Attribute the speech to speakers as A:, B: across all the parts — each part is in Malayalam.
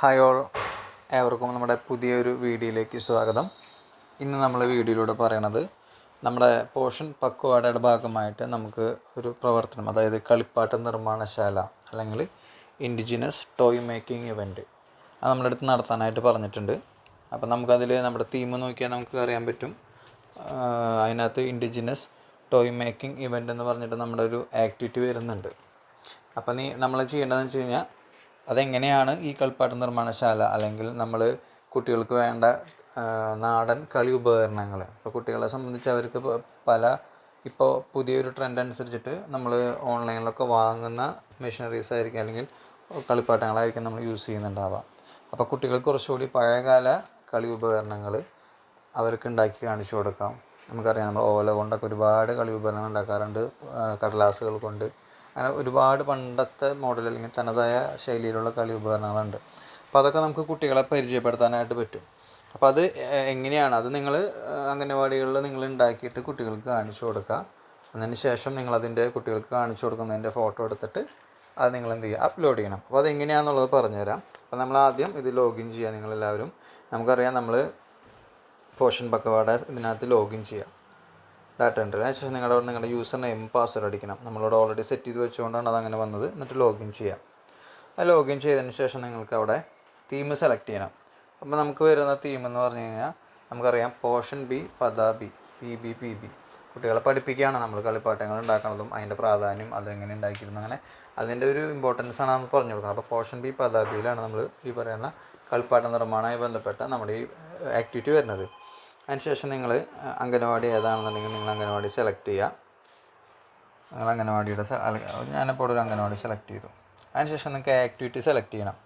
A: ഹായ് ഓൾ ഏവർക്കും നമ്മുടെ പുതിയൊരു വീഡിയോയിലേക്ക് സ്വാഗതം. ഇന്ന് നമ്മൾ വീഡിയോയിലൂടെ പറയണത് നമ്മുടെ പോഷൻ പക്വാടയുടെ ഭാഗമായിട്ട് നമുക്ക് ഒരു പ്രവർത്തനം അതായത് കളിപ്പാട്ട നിർമ്മാണശാല അല്ലെങ്കിൽ ഇൻഡിജിനസ് ടോയ് മേക്കിംഗ് ഇവന്റ് അത് നമ്മുടെ അടുത്ത് നടത്താനായിട്ട് പറഞ്ഞിട്ടുണ്ട്. അപ്പോൾ നമുക്കതിൽ നമ്മുടെ തീം നോക്കിയാൽ നമുക്ക് അറിയാൻ പറ്റും. അതിനകത്ത് ഇൻഡിജിനസ് ടോയ് മേക്കിംഗ് ഇവന്റ് എന്ന് പറഞ്ഞിട്ട് നമ്മുടെ ഒരു ആക്ടിവിറ്റി വരുന്നുണ്ട്. അപ്പോൾ നീ നമ്മൾ ചെയ്യേണ്ടതെന്ന് വെച്ച് കഴിഞ്ഞാൽ അതെങ്ങനെയാണ് ഈ കളിപ്പാട്ട നിർമ്മാണശാല അല്ലെങ്കിൽ നമ്മൾ കുട്ടികൾക്ക് വേണ്ട നാടൻ കളി ഉപകരണങ്ങൾ ഇപ്പോൾ കുട്ടികളെ സംബന്ധിച്ച് അവർക്ക് പല ഇപ്പോൾ പുതിയൊരു ട്രെൻഡ് അനുസരിച്ചിട്ട് നമ്മൾ ഓൺലൈനിലൊക്കെ വാങ്ങുന്ന മെഷീനറീസ് ആയിരിക്കും അല്ലെങ്കിൽ കളിപ്പാട്ടങ്ങളായിരിക്കും നമ്മൾ യൂസ് ചെയ്യുന്നുണ്ടാവുക. അപ്പോൾ കുട്ടികൾക്ക് കുറച്ചുകൂടി പഴയകാല കളി ഉപകരണങ്ങൾ അവർക്ക് ഉണ്ടാക്കി കാണിച്ചു കൊടുക്കാം. നമുക്കറിയാം നമ്മൾ ഓല കൊണ്ടൊക്കെ ഒരുപാട് കളി ഉപകരണങ്ങൾ ഉണ്ടാക്കാറുണ്ട് കടലാസുകൾ കൊണ്ട് അങ്ങനെ ഒരുപാട് പണ്ടത്തെ മോഡൽ അല്ലെങ്കിൽ തനതായ ശൈലിയിലുള്ള കളി ഉപകരണങ്ങളുണ്ട്. അപ്പോൾ അതൊക്കെ നമുക്ക് കുട്ടികളെ പരിചയപ്പെടുത്താനായിട്ട് പറ്റും. അപ്പോൾ അത് എങ്ങനെയാണ്? അത് നിങ്ങൾ അംഗനവാടികളിൽ നിങ്ങൾ ഉണ്ടാക്കിയിട്ട് കുട്ടികൾക്ക് കാണിച്ചു കൊടുക്കുക. അതിന് ശേഷം നിങ്ങളതിന്റെ കുട്ടികൾക്ക് കാണിച്ചു കൊടുക്കുന്നതിന്റെ ഫോട്ടോ എടുത്തിട്ട് അത് നിങ്ങൾ എന്ത് ചെയ്യുക? അപ്ലോഡ് ചെയ്യണം. അപ്പോൾ അത് അതെങ്ങനെയാണെന്നുള്ളത് പറഞ്ഞുതരാം. അപ്പോൾ നമ്മൾ ആദ്യം ഇത് ലോഗിൻ ചെയ്യുക. നിങ്ങളെല്ലാവരും നമുക്കറിയാം നമ്മൾ പോഷൻ പക്കവാട ഇതിനകത്ത് ലോഗിൻ ചെയ്യാം ഡാറ്റ എൻട്രി അതിനുശേഷം നിങ്ങളുടെ നിങ്ങളുടെ യൂസർ നെയിം പാസ്വേഡ് അടിക്കണം. നമ്മളോട് ഓൾറെഡി സെറ്റ് ചെയ്ത് വെച്ചുകൊണ്ടാണ് അതങ്ങനെ വന്നത്. എന്നിട്ട് ലോഗിൻ ചെയ്യാം. ആ ലോഗിൻ ചെയ്തതിന് ശേഷം നിങ്ങൾക്ക് അവിടെ തീം സെലക്ട് ചെയ്യണം. അപ്പോൾ നമുക്ക് വരുന്ന തീം എന്ന് പറഞ്ഞു കഴിഞ്ഞാൽ നമുക്കറിയാം Poshan Bhi Padha Bhi P B P B കുട്ടികളെ പഠിപ്പിക്കുകയാണ്. നമ്മൾ കളിപ്പാട്ടങ്ങൾ ഉണ്ടാക്കുന്നതും അതിന്റെ പ്രാധാന്യം അതെങ്ങനെ ഉണ്ടാക്കിയിരുന്നു അങ്ങനെ അതിന്റെ ഒരു ഇമ്പോർട്ടൻസ് ആണ് നമ്മൾ പറഞ്ഞു കൊടുക്കുന്നത്. അപ്പോൾ പോഷൻ ബി പദാബിയിലാണ് നമ്മൾ ഈ പറയുന്ന കളിപ്പാട്ട നിർമ്മാണവുമായി ബന്ധപ്പെട്ട നമ്മുടെ ഈ ആക്ടിവിറ്റി വരുന്നത്. അതിനുശേഷം നിങ്ങൾ അംഗനവാടി ഏതാണെന്നുണ്ടെങ്കിൽ നിങ്ങൾ അംഗനവാടി സെലക്ട് ചെയ്യുക നിങ്ങൾ അംഗനവാടിയുടെ ഞാനിപ്പോൾ ഒരു അംഗനവാടി സെലക്ട് ചെയ്തു. അതിനുശേഷം നിങ്ങൾക്ക് ആക്ടിവിറ്റി സെലക്ട് ചെയ്യണം.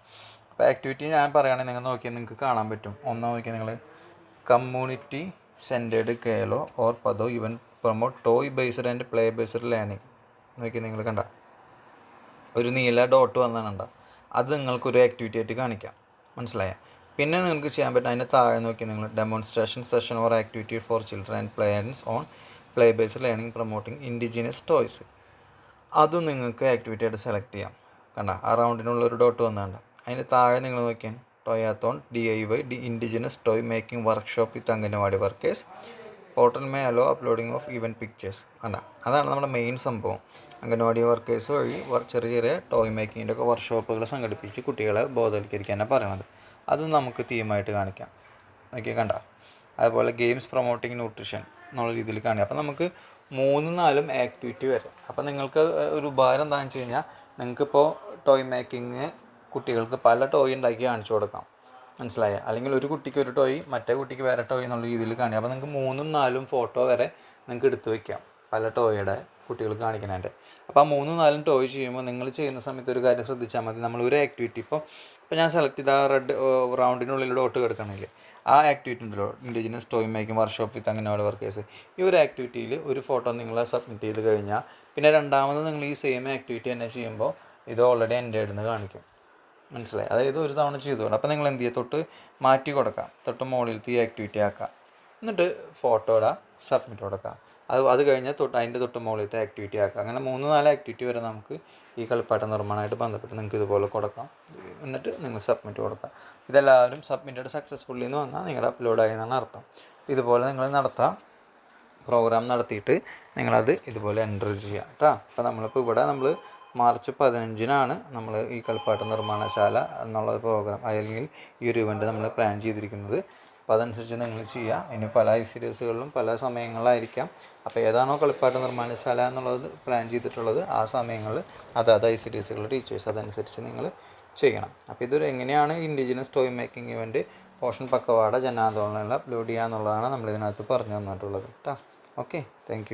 A: അപ്പോൾ ആക്ടിവിറ്റി ഞാൻ പറയുകയാണെങ്കിൽ നിങ്ങൾ നോക്കിയാൽ നിങ്ങൾക്ക് കാണാൻ പറ്റും. ഒന്ന് നോക്കിയാൽ നിങ്ങൾ community centred Khelo Aur Padho even promote toy based and play based learning നോക്കി നിങ്ങൾ കണ്ട. ഒരു നീല ഡോട്ട് വന്നാണ് അത് നിങ്ങൾക്കൊരു ആക്ടിവിറ്റി ആയിട്ട് കാണിക്കാം. മനസ്സിലായ? പിന്നെ നിങ്ങൾക്ക് ചെയ്യാൻ പറ്റും അതിന്റെ താഴെ നോക്കി നിങ്ങൾ demonstration session or activity for children and പ്ലേയൻസ് on play base learning promoting indigenous toys അതും നിങ്ങൾക്ക് ആക്ടിവിറ്റി ആയിട്ട് സെലക്ട് ചെയ്യാം. കണ്ട? ആ റൗണ്ടിനുള്ള ഒരു ഡോട്ട് വന്നാണ്ട അതിന്റെ താഴെ നിങ്ങൾ നോക്കിയാൽ toyathon D I Y D indigenous toy making workshop with anganwadi workers portal may allow uploading of event pictures കണ്ട? അതാണ് നമ്മുടെ മെയിൻ സംഭവം. അംഗനവാടി വർക്കേഴ്സ് വഴി ചെറിയ ചെറിയ ടോയ് മേക്കിങ്ങിന്റെ ഒക്കെ വർക്ക്ഷോപ്പുകൾ സംഘടിപ്പിച്ച് കുട്ടികളെ ബോധവൽക്കരിക്കാനാണ് പറയണത് അതും നമുക്ക് തീമായിട്ട് കാണിക്കാം. ഓക്കെ കണ്ട? അതുപോലെ ഗെയിംസ് പ്രൊമോട്ടിങ് ന്യൂട്രിഷൻ എന്നുള്ള രീതിയിൽ കാണിക്കാം അപ്പോൾ നമുക്ക് മൂന്നും നാലും ആക്ടിവിറ്റി വരെ. അപ്പോൾ നിങ്ങൾക്ക് ഒരു ഉപകാരം എന്താണെന്ന് വെച്ച് കഴിഞ്ഞാൽ നിങ്ങൾക്കിപ്പോൾ ടോയ് മേക്കിങ് കുട്ടികൾക്ക് പല ടോയ് ഉണ്ടാക്കി കാണിച്ചു കൊടുക്കാം. മനസ്സിലായ? അല്ലെങ്കിൽ ഒരു കുട്ടിക്ക് ഒരു ടോയ് മറ്റേ കുട്ടിക്ക് വേറെ ടോയ് എന്നുള്ള രീതിയിൽ കാണിക്കാം അപ്പോൾ നിങ്ങൾക്ക് മൂന്നും നാലും ഫോട്ടോ വരെ നിങ്ങൾക്ക് എടുത്തു വയ്ക്കാം പല ടോയുടെ കുട്ടികൾക്ക് കാണിക്കുന്നതിന്റെ അപ്പോൾ ആ മൂന്നും നാലും ടോയ് ചെയ്യുമ്പോൾ നിങ്ങൾ ചെയ്യുന്ന സമയത്ത് ഒരു കാര്യം ശ്രദ്ധിച്ചാൽ മതി. നമ്മൾ ഒരു ആക്ടിവിറ്റി ഇപ്പോൾ ഇപ്പോൾ ഞാൻ സെലക്ട് ചെയ്ത ആ റെഡ് റൗണ്ടിനുള്ളിൽ ഡോട്ട് കിടക്കണമെങ്കിൽ ആ ആക്ടിവിറ്റി ഉണ്ടല്ലോ. Indigenous toy making workshop with അങ്ങനെയുള്ള വർക്കേഴ്സ് ഈ ഒരു ആക്ടിവിറ്റിയിൽ ഒരു ഫോട്ടോ നിങ്ങൾ സബ്മിറ്റ് ചെയ്ത് കഴിഞ്ഞാൽ പിന്നെ രണ്ടാമത് നിങ്ങൾ ഈ സെയിം ആക്ടിവിറ്റി തന്നെ ചെയ്യുമ്പോൾ ഇത് ഓൾറെഡി എന്റെ ഇടുന്ന് കാണിക്കും. മനസ്സിലായി? അതായത് ഒരു തവണ ചെയ്തുകൊണ്ട് അപ്പോൾ നിങ്ങൾ എന്ത് ചെയ്യുക തൊട്ട് മാറ്റി കൊടുക്കാം. തൊട്ട് മുകളിലത്തെ ഈ ആക്ടിവിറ്റി ആക്കാം. എന്നിട്ട് ഫോട്ടോ ഇടാം സബ്മിറ്റ് കൊടുക്കാം. അത് അത് കഴിഞ്ഞാൽ തൊട്ട് അതിന്റെ തൊട്ട് മുകളിലത്തെ ആക്ടിവിറ്റി ആക്കുക അങ്ങനെ മൂന്ന് നാല് ആക്ടിവിറ്റി വരെ നമുക്ക് ഈ കളിപ്പാട്ട നിർമ്മാണമായിട്ട് ബന്ധപ്പെട്ട് നിങ്ങൾക്ക് ഇതുപോലെ കൊടുക്കാം. എന്നിട്ട് നിങ്ങൾ സബ്മിറ്റ് കൊടുക്കാം. ഇതെല്ലാവരും സബ്മിറ്റഡ് സക്സസ്ഫുള്ളി എന്ന് വന്നാൽ നിങ്ങളുടെ അപ്ലോഡായി എന്നാണ് അർത്ഥം. ഇതുപോലെ നിങ്ങൾ നടത്താം. പ്രോഗ്രാം നടത്തിയിട്ട് നിങ്ങളത് ഇതുപോലെ എന്റർ ചെയ്യുക കേട്ടോ അപ്പോൾ നമ്മളിപ്പോൾ ഇവിടെ നമ്മൾ മാർച്ച് പതിനഞ്ചിനാണ് നമ്മൾ ഈ കളിപ്പാട്ട നിർമ്മാണശാല എന്നുള്ള പ്രോഗ്രാം അല്ലെങ്കിൽ ഈ ഒരു ഇവന്റ് നമ്മൾ പ്ലാൻ ചെയ്തിരിക്കുന്നത്. അപ്പോൾ അതനുസരിച്ച് നിങ്ങൾ ചെയ്യുക ഇനി പല ഐ പല സമയങ്ങളായിരിക്കാം അപ്പോൾ ഏതാണോ കളിപ്പാട്ട നിർമ്മാണശാല എന്നുള്ളത് പ്ലാൻ ചെയ്തിട്ടുള്ളത് ആ സമയങ്ങളിൽ അതാത് ഐ സി ടീച്ചേഴ്സ് അതനുസരിച്ച് നിങ്ങൾ ചെയ്യണം. അപ്പോൾ ഇതൊരു എങ്ങനെയാണ് indigenous toy making event Poshan Pakhwada ജനാന്തോളനിൽ upload ചെയ്യുക എന്നുള്ളതാണ് നമ്മളിതിനകത്ത് പറഞ്ഞു തന്നിട്ടുള്ളത്. കേട്ടോ ഓക്കെ താങ്ക്